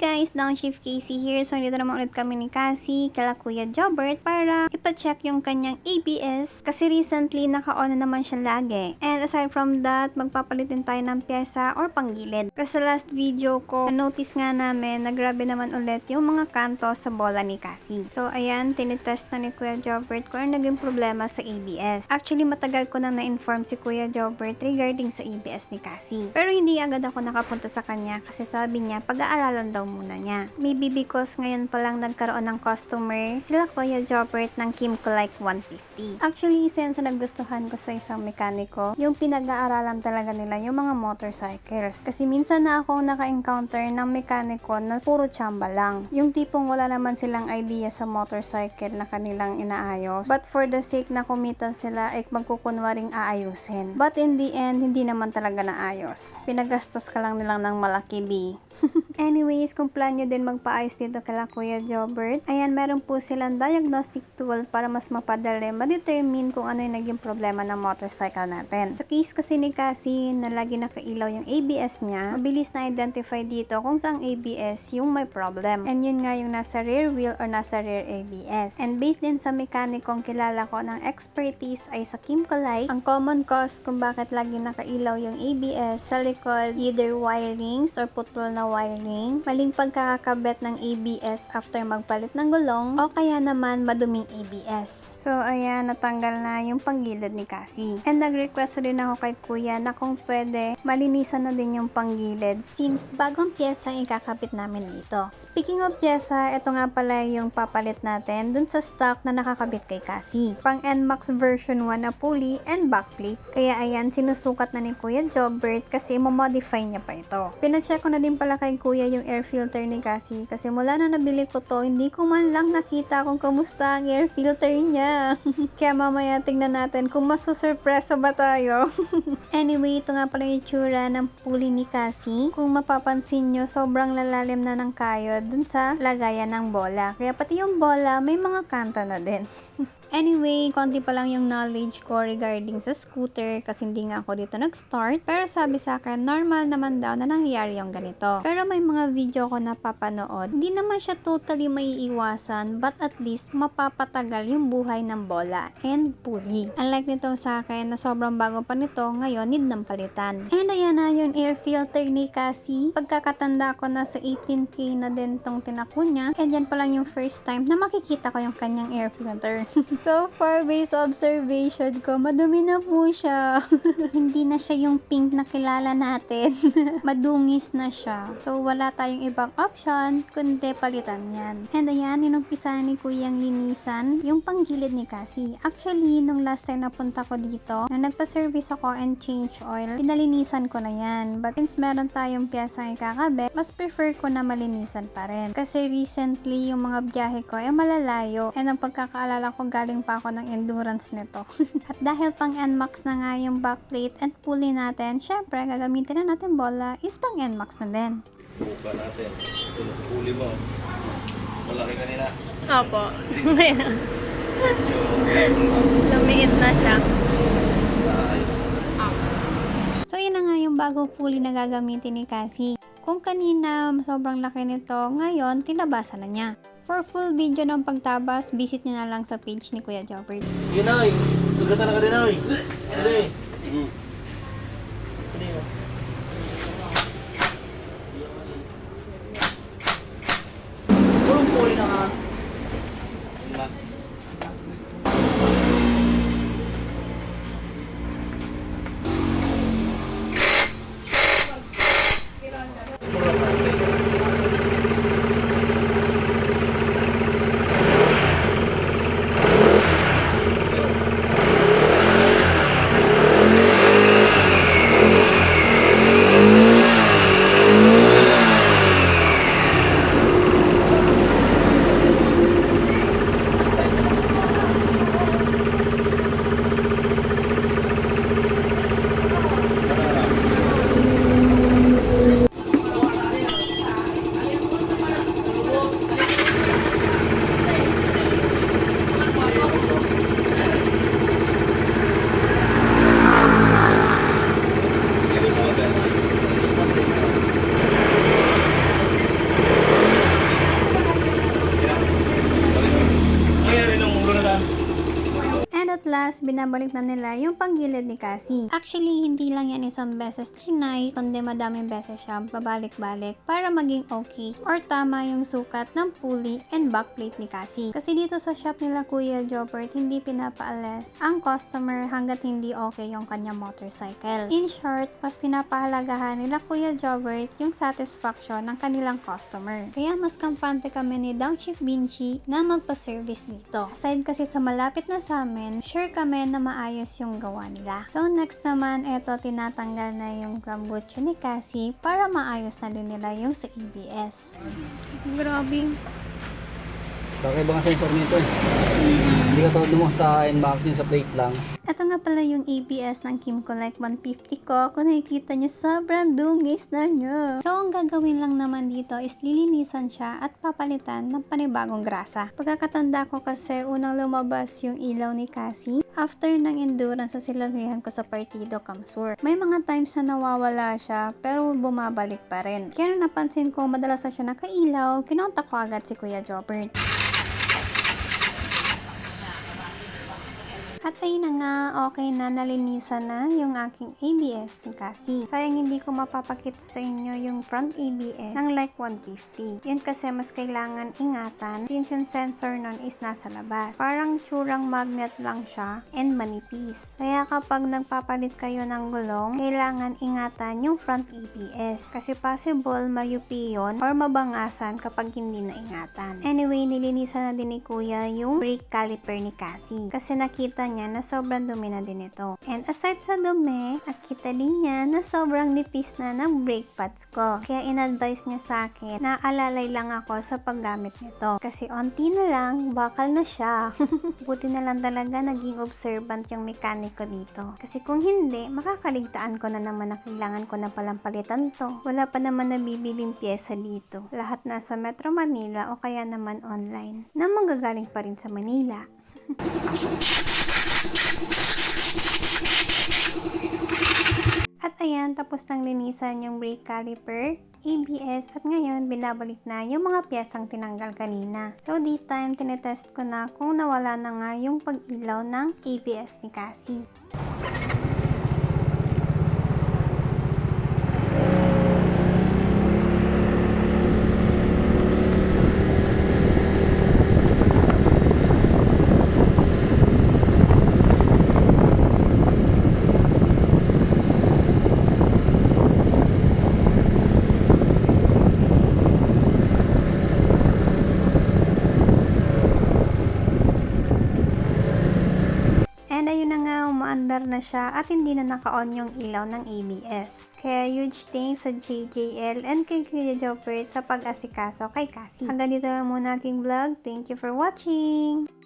guys, Downshift Casey here. So, dito naman ulit kami ni Cassie, kala Kuya Jobert, para ipacheck yung kanyang ABS. Kasi recently, naka-on na naman siya lagi. And aside from that, magpapalit din tayo ng pyesa or panggilid. Kasi sa last video ko, notice nga namin na grabe naman ulit yung mga kanto sa bola ni Cassie. So, ayan, tinitest na ni Kuya Jobert kung ano naging problema sa ABS. Actually, matagal ko nang na-inform si Kuya Jobert regarding sa ABS ni Cassie. Pero hindi agad ako nakapunta sa kanya kasi sabi niya, pag-aaralan daw muna niya. Maybe because ngayon pa lang nagkaroon ng customer, sila Kuya Jobert ng Kimco Like 150. Actually, isa yan sa nagustuhan ko sa isang mekaniko, yung pinag-aaralan talaga nila yung mga motorcycles. Kasi minsan na ako naka-encounter ng mekaniko na puro chamba lang. Yung tipong wala naman silang idea sa motorcycle na kanilang inaayos. But for the sake na kumita sila, ay magkukunwaring aayusin. But in the end, hindi naman talaga naayos. Pinagastos ka lang nilang ng malaki di. Anyways, kung plan nyo din magpaayos dito kala Kuya Jobert, ayan, meron po silang diagnostic tool para mas mapadali, ma-determine kung ano yung naging problema ng motorcycle natin. Sa case kasi ni Cassie na lagi nakailaw yung ABS niya, mabilis na identify dito kung saan ABS yung may problem. And yun nga yung nasa rear wheel or nasa rear ABS. And based din sa mekanikong kilala ko ng expertise ay sa Kimco Light, ang common cause kung bakit lagi nakailaw yung ABS sa likod, either wirings or putol na wiring, maling pagkakakabit ng ABS after magpalit ng gulong, o kaya naman maduming ABS. So, ayan, natanggal na yung panggilid ni Cassie. And nag-request rin ako kay kuya na kung pwede, malinisan na din yung panggilid since bagong pyesa ang ikakabit namin dito. Speaking of pyesa, ito nga pala yung papalit natin dun sa stock na nakakabit kay Cassie. Pang NMAX version 1 na pulley and backplate. Kaya ayan, sinusukat na ni Kuya Jobert kasi mo-modify niya pa ito. Pinacheck ko na din pala kay Kuya yung air filter ni Cassie kasi mula na nabili ko to, hindi ko man lang nakita kung kamusta ang air filter niya. Kaya mamaya tingnan natin kung masusurpresa ba tayo. anyway, ito nga pala yung itsura ng pulley ni Cassie. Kung mapapansin nyo, sobrang lalalim na ng kayod dun sa lagayan ng bola. Kaya pati yung bola, may mga kanta na din. Anyway, konti pa lang yung knowledge ko regarding sa scooter kasi hindi nga ako dito nag-start. Pero sabi sa akin, normal naman daw na nangyayari yung ganito. Pero may mga video ko na papanood, hindi naman siya totally maiiwasan but at least mapapatagal yung buhay ng bola and pulley. Unlike nitong sa akin na sobrang bago pa nito, ngayon need ng palitan. And ayan na yung air filter ni Cassie. Pagkakatanda ko na sa 18k na din tong tinako niya. And yan pa lang yung first time na makikita ko yung kanyang air filter. So far, based observation ko, madumi na po siya. Hindi na siya yung pink na kilala natin. Madungis na siya. So, wala tayong ibang option, kundi palitan yan. And ayan, inumpisa ni Kuyang linisan yung panggilid ni Cassie. Actually, nung last time napunta ko dito, na nagpa-service ako and change oil, pinalinisan ko na yan. But since meron tayong piyasa ikakabit, mas prefer ko na malinisan pa rin. Kasi recently, yung mga biyahe ko ay malalayo. And ang pagkakaalala ko galing pa ako ng endurance nito. At dahil pang NMAX na nga yung backplate and pulley natin, syempre gagamitin na natin bola is pang NMAX na din. Buka natin. Ito na sa huli mo. Malaki kanina. Opo. So, Lumiit na siya. So yun na nga yung bago pulley na gagamitin ni Cassie. Kung kanina sobrang laki nito, ngayon tinabasan na niya. For full video ng pagtabas, visit nyo na lang sa page ni Kuya Jobert. Sige na. Tugatan na ka din, oy. Sige. Mm. Last, binabalik na nila yung panggilid ni Cassie. Actually, hindi lang yan isang beses trinay, kundi madaming beses siya babalik-balik para maging okay or tama yung sukat ng pulley and backplate ni Cassie. Kasi dito sa shop nila Kuya Jobert, hindi pinapaalis ang customer hanggat hindi okay yung kanyang motorcycle. In short, mas pinapahalagahan nila Kuya Jobert yung satisfaction ng kanilang customer. Kaya mas kampante kami ni Downshift Vinci na magpa-service dito. Aside kasi sa malapit na sa amin, sure kami na maayos yung gawa nila. So next naman, eto tinatanggal na yung gambucho ni Cassie para maayos na din nila yung sa ABS. Grabe. Bakit ba nga sensor nito eh? Hindi ka tulad mo sa unboxing sa plate lang. Ito nga pala yung ABS ng Kimco Like 150 ko. Kung nakikita niyo, sobrang dungis na niya. So, ang gagawin lang naman dito is lilinisan siya at papalitan ng panibagong grasa. Pagkakatanda ko kasi unang lumabas yung ilaw ni Cassie after ng endurance sa silalihan ko sa Partido Kamsur. May mga times na nawawala siya pero bumabalik pa rin. Kaya napansin ko madalas na siya nakailaw, kinontak ko agad si Kuya Jobert. At ayun na nga, okay na nalinisan na yung aking ABS ni Cassie. Sayang hindi ko mapapakita sa inyo yung front ABS ng like 150. Yan kasi mas kailangan ingatan since yung sensor nun is nasa labas. Parang tsurang magnet lang siya and manipis. Kaya kapag nagpapalit kayo ng gulong, kailangan ingatan yung front ABS. Kasi possible mayupi yun or mabangasan kapag hindi na ingatan. Anyway, nilinisan na din ni Kuya yung brake caliper ni Cassie. Kasi nakita niya na sobrang dumi na din ito. And aside sa dumi, nakita din niya na sobrang nipis na ng brake pads ko. Kaya in-advise niya sa akin na alalay lang ako sa paggamit nito. Kasi onti na lang, bakal na siya. Buti na lang talaga naging observant yung mekaniko dito. Kasi kung hindi, makakaligtaan ko na naman na kailangan ko na palang palitan to. Wala pa naman nabibiling pyesa dito. Lahat nasa Metro Manila o kaya naman online na manggagaling pa rin sa Manila. At ayan, tapos nang linisan yung brake caliper, ABS, at ngayon binabalik na yung mga piyesang tinanggal kanina. So this time, tinetest ko na kung nawala na nga yung pag-ilaw ng ABS ni Cassie. And ayun na nga, umaandar na siya at hindi na naka-on yung ilaw ng ABS. Kaya huge thanks sa JJL and kay Kuya Jopert sa pag-asikaso kay Cassie. Hanggang dito lang muna aking vlog. Thank you for watching!